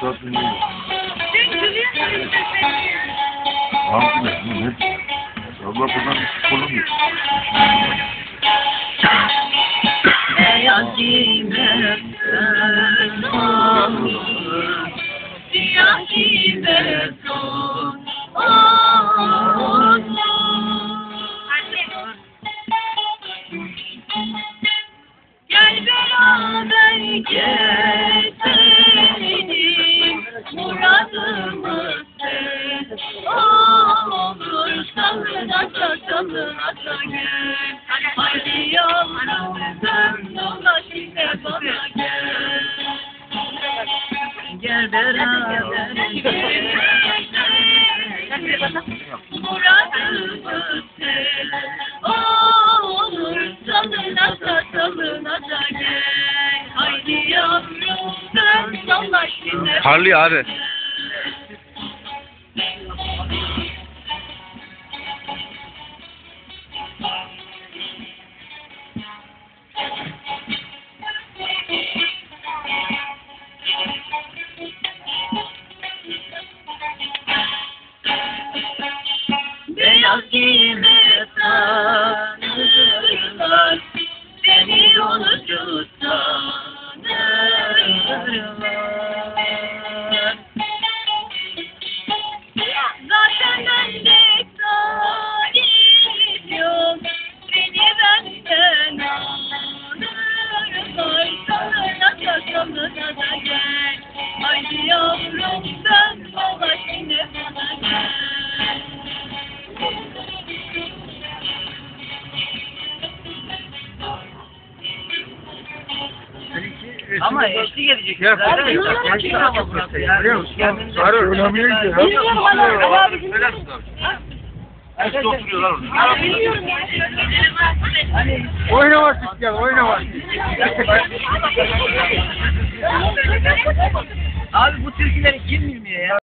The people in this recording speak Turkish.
saat dinliyor. Hamdi ne? Bu ne? Allah buradan bir kolum yok. Gel beraber gezelim, Salınata gel, haydi yavrum sen dolaş bana gel. Gel beraber muradımız sen olur. Salınata salınata gel, haydi yavrum sen dolaş yine Parlıyor abi. Beyaz giyime tanırlar, seni yolcu sanırlar. Zaten bende talip yok, beni benden alırlar. Salına da salına da gel, haydi yavrum sen Ama eşlik edecek. Ya, Zaten ya, yok. ya, Eşlik ya, Yani biliyor musun? Sarı oynamıyor ki. Bilmiyorum, bana- bana abi bilmiyorum. Hepsi oturuyorlar orada. Bilmiyorum ya. Hani Oyna vakit gel, oyna vakit. Abi bu türküleri kim bilmiyor ya?